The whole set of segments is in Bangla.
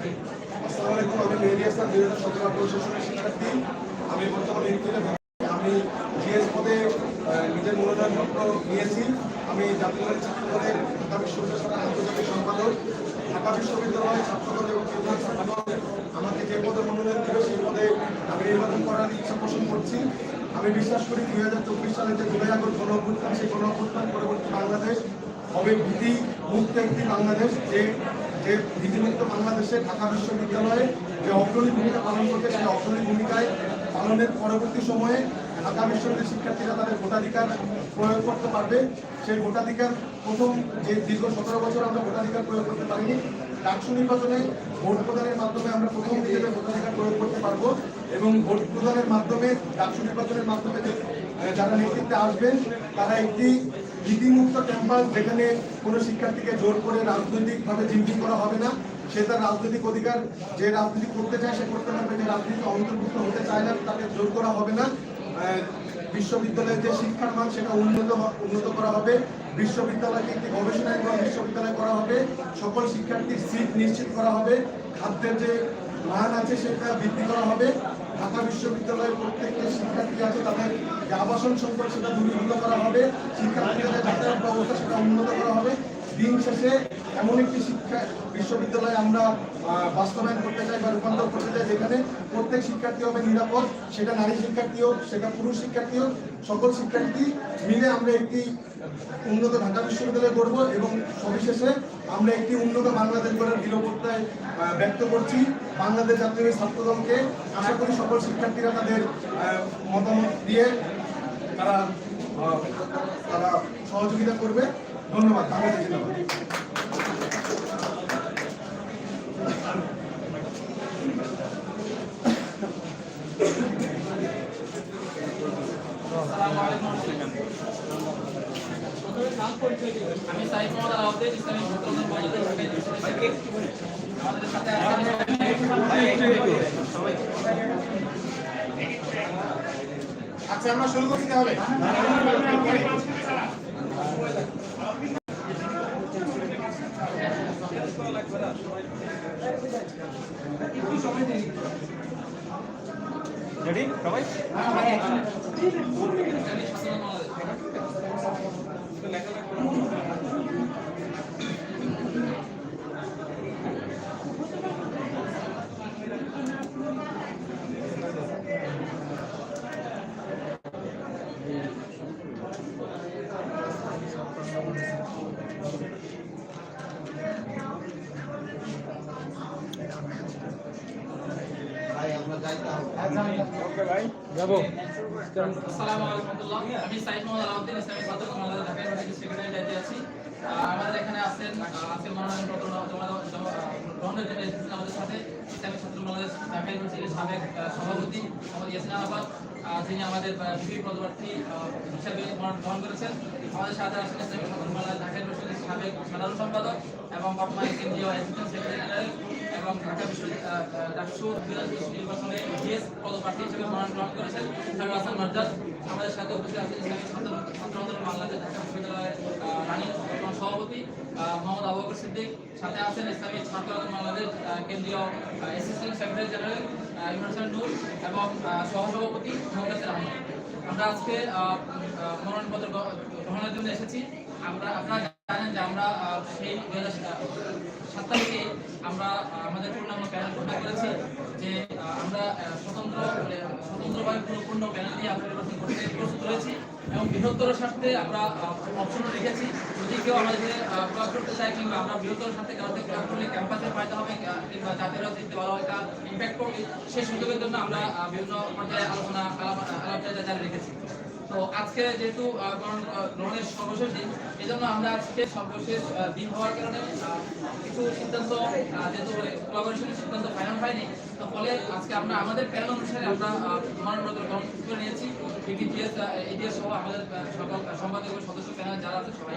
আসসালামু আমি শিক্ষার্থী আমি নিজের মনোনয়নপত্র নিয়েছি আমি জাতীয় ছাত্রদলের ঢাকা আন্তর্জাতিক সম্পাদক ঢাকা বিশ্ববিদ্যালয় ছাত্রদল এবং আমাকে যে পদে মনোনয়ন দেবে সেই পদে আমি নির্বাচন করার ইচ্ছা পোষণ করছি আমি বিশ্বাস করি দুই হাজার চব্বিশ সালে যে জুলাই আগস্ট গণ অভ্যুত্থান সেই গণ অভ্যুত্থান পরবর্তী বাংলাদেশ হবে ভীতি মুক্ত একটি বাংলাদেশ যে যে ভীতিমুক্ত বাংলাদেশে ঢাকা বিশ্ববিদ্যালয়ে যে অগ্রণী ভূমিকা পালন করছে, সেই অগ্রণী ভূমিকায় পালনের পরবর্তী সময়ে ঢাকা বিশ্ববিদ্যালয়ের শিক্ষার্থীরা তাদের ভোটাধিকার প্রয়োগ করতে পারবে। সেই ভোটাধিকার প্রথম যে দীর্ঘ সতেরো বছর আমরা ভোটাধিকার প্রয়োগ করতে পারিনি, ডাকসু নির্বাচনে ভোট প্রদানের মাধ্যমে আমরা প্রথম হিসেবে ভোটাধিকার প্রয়োগ করতে পারব এবং ভোট প্রদানের মাধ্যমে, ডাকসু নির্বাচনের মাধ্যমে যারা নেতৃত্বে আসবেন, তারা একটি ভীতিমুক্ত ক্যাম্পাস যেখানে কোনো শিক্ষার্থীকে জোর করে রাজনৈতিকভাবে চিন্তিত করা হবে না। সে তার রাজনৈতিক অধিকার যে রাজনীতি করতে চায়, সে করতে পারবে। যে রাজনীতি অন্তর্ভুক্ত হতে চায় না, তাকে জোর করা হবে না। বিশ্ববিদ্যালয়ের যে শিক্ষার মান, সেটা উন্নত উন্নত করা হবে। বিশ্ববিদ্যালয়কে একটি গবেষণা বিশ্ববিদ্যালয় করা হবে। সকল শিক্ষার্থীর সিট নিশ্চিত করা হবে। খাদ্যের যে মান আছে, সেটা বৃদ্ধি করা হবে। ঢাকা বিশ্ববিদ্যালয়ের প্রত্যেকটা শিক্ষার্থী আছে, তাদের যে আবাসন সংকট সেটা দূরীভূত করা হবে। ব্যবস্থা উন্নত করা হবে। দিন শেষে এমন একটি শিক্ষা বিশ্ববিদ্যালয়ে আমরা বাস্তবায়ন করতে চাই বা রূপান্তর করতে চাই, যেখানে প্রত্যেক শিক্ষার্থী হবে নিরাপদ। সেটা নারী শিক্ষার্থী হোক সেটা পুরুষ শিক্ষার্থী হোক সকল শিক্ষার্থী মিলে আমরা একটি উন্নত ঢাকা বিশ্ববিদ্যালয় করব এবং সবিশেষে আমরা একটি উন্নত বাংলাদেশ গড়ার দৃঢ়প্রত্যয় ব্যক্ত করছি বাংলাদেশ জাতীয় ছাত্রদলকে। আশা করি সকল শিক্ষার্থীরা তাদের মতামত দিয়ে তারা তারা সহযোগিতা করবে। ধন্যবাদ বাংলাদেশ জিন্দাবাদ। আমি সাইফ মোহাম্মদ আলাউদ্দিন ইসলামী বাংলাদেশ থেকে আমাদের সাথে আচ্ছা আমরা শুরু করি তাহলে। রেডি সবাই? যাব আমাদের এখানে আছেন আহ, আজকে মনোনয়নপত্র জমা দেওয়া- জমা- আহ, গ্রহণের জন্য এসেছেন আমাদের সাথে। ইসলামী ছাত্র বাংলাদেশ ঢাকা ইউনিভার্সিটির সাবেক সভাপতি মোহাম্মদ ইয়াসিন আহমদ যিনি আমাদের বিপি পদপ্রার্থী হিসাবে গ্রহণ করেছেন। আমাদের সাথে আছেন ইসলামী ছাত্র বাংলাদেশ ঢাকা ইউনিভার্সিটির সাবেক সাধারণ সম্পাদক এবং বর্তমানে কেন্দ্রীয় অ্যাসিস্ট্যান্ট এবং ঢাকা বিশ্ববিদ্যালয় মনোনয়ন করেছেন। আমাদের সাথে আছেন ইসলামী ছাত্র বাংলাদেশ সভাপতি মোহাম্মদ আবুবকর সিদ্দিক। সাথে আছেন ইসলামী ছাত্র বাংলাদেশ কেন্দ্রীয় assistant secretary general universal Noor এবং সহসভাপতি মোহাম্মদ আমরা আজকে মনোনয়নপত্র গ্রহণের জন্য এসেছি। আমরা আপনারা জানেন যে আমরা সেই হাজার সাত তারিখে আমরা আমাদের পূর্ণাঙ্গ প্যানেল ঘোষণা করেছি যে আমরা স্বতন্ত্র মানে, স্বতন্ত্রভাবে পুরো প্যানেল আমরা নির্বাচন করতে প্রস্তুত রয়েছি এবং বৃহত্তর স্বার্থে আমরা অপশনও রেখেছি। যদি কেউ আমাদের প্রয়োগ করতে চায় কিংবা আমরা বৃহত্তর স্বার্থে কাউকে প্রয়োগ করলে ক্যাম্পাসে পাইতে হবে কিংবা জাতীয় রাজনীতিতে ভালো একটা ইম্প্যাক্ট করবে সেই সুযোগের জন্য আমরা বিভিন্ন পর্যায়ে আলোচনা আলাপ আলাপ জারি রেখেছি। তো আজকে যেহেতু গ্রহণের সর্বশেষ দিন এই জন্য আমরা আজকে সর্বশেষ দিন হওয়ার কারণে কিছু সিদ্ধান্ত যেহেতু কোলাবোরেশনের সিদ্ধান্ত ফাইনাল হয়নি, তো ফলে আজকে আমরা, আমাদের প্যানেল অনুসারে আমরা মনোনয়নপত্র গ্রহণ করে নিয়েছি। বিটিজিএস এডিএস সহ আমাদের সকল সম্পাদক সদস্য প্যানেল যারা আছে সবাই।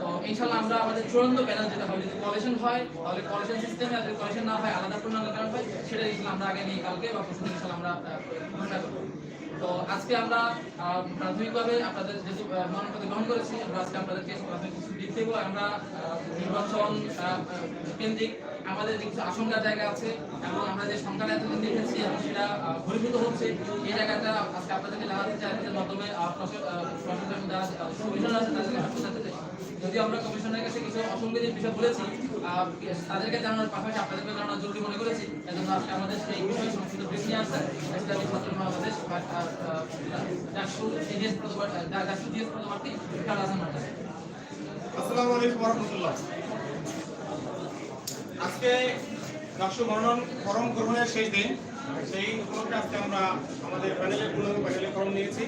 তো ইনশাল্লাহ আমরা আমাদের চূড়ান্ত প্যানেল যেটা হবে, যদি কলেশন হয়, তাহলে কলেশন সিস্টেমে যদি কলেশন না হয়, আলাদা পূর্ণাঙ্গ প্যানেল হয়, সেটা ইনশাল্লাহ আমরা আগে নিয়ে কালকে বা পরশু ইনশাল্লাহ আমরা ঘোষণা করব। তো আজকে আমরা প্রাথমিকভাবে আপনাদের যেহেতু মনোনয়নপত্র গ্রহণ করেছি, আমরা আজকে আপনাদেরকে প্রাথমিক দিক দেবো আমরা নির্বাচন কেন্দ্রিক আমাদের কিছু আশঙ্কার জায়গা আছে এবং আমরা যে সংখ্যাটা এতদিন দেখেছি এবং সেটা ঘনীভূত হচ্ছে, এই জায়গাটা আজকে আপনাদেরকে জানাতে চাই আপনাদের মাধ্যমে প্রশাসন যারা সুবিধা আছে, তাদেরকে যদিও আমরা কমিশনের কাছে কিছু অসংগতির বিষয় বলেছি তাদেরকে জানানোর পাশাপাশি আপনাদেরকে জানানো জরুরি মনে করেছি। এজন্য আজকে আমাদের সেই বিষয়ে সংক্ষিপ্ত ব্রিফ নিয়ে আসছেন ইসলামী ছাত্র বাংলাদেশ আজকে ফরম গ্রহণের শেষ দিন। সেই উপলক্ষে আজকে আমরা আমাদের প্যানেলের পূর্ণাঙ্গ প্যানেলে ফরম নিয়েছি।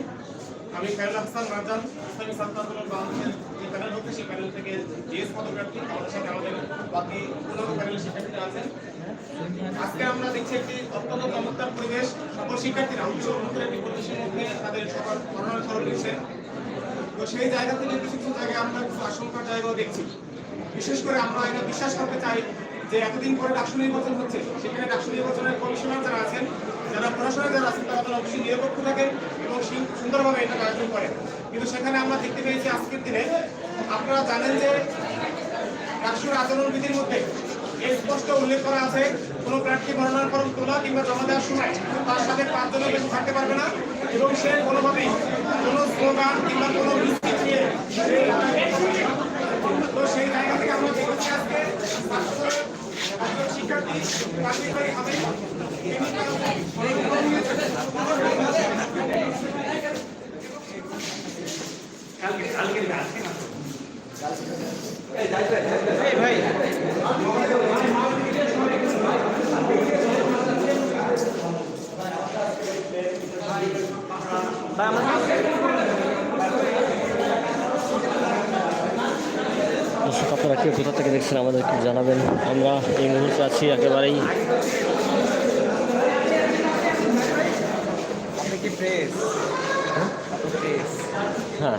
আমি খায়রুল হাসান রাজান ইসলামী ছাত্র আন্দোলন বাংলাদেশের যে প্যানেল হচ্ছে, সেই প্যানেল থেকে জিএস ফটোগ্রাফি আমাদের সাথে আমাদের বাকি পূর্ণাঙ্গ প্যানেলের শিক্ষার্থীরা আছেন। আজকে আমরা দেখছি একটি অত্যন্ত চমৎকার পরিবেশ। সকল শিক্ষার্থীরা উৎসব মুখের একটি পরিবেশের মধ্যে তাদের সবার মনোনয়ন ফরম নিচ্ছেন তো সেই জায়গা থেকে কিছু কিছু জায়গায় আমরা কিছু আশঙ্কার জায়গাও দেখছি। বিশেষ করে আমরা এটা বিশ্বাস করতে চাই যে এতদিন পরে ডাকসু নির্বাচন হচ্ছে, সেখানে ডাকসু নির্বাচনের কমিশনার যারা আছেন, যারা প্রশাসনের যারা আছেন, তারা তারা অবশ্যই নিরপেক্ষ থাকেন। এবং সুন্দরভাবে এটা আয়োজন করেন কিন্তু সেখানে আমরা দেখতে পেয়েছি আজকের দিনে, আপনারা জানেন যে রাষ্ট্রীয় আচরণ বিধির মধ্যে স্পষ্ট উল্লেখ করা আছে, কোনো প্রার্থী মনোনয়ন ফরম তোলা কিংবা জমা দেওয়ার সময় তার সাথে পাঁচজনের বেশি থাকতে পারবে না এবং সে কোনোভাবেই কোনো স্লোগান কিংবা কোনো তো সেই জায়গা থেকে আমরা দেখছি আজকে একজন শিক্ষার্থী দর্শক থেকে দেখছেন আমাদেরকে জানাবেন। আমরা এই মুহূর্তে আছি একেবারেই হ্যাঁ।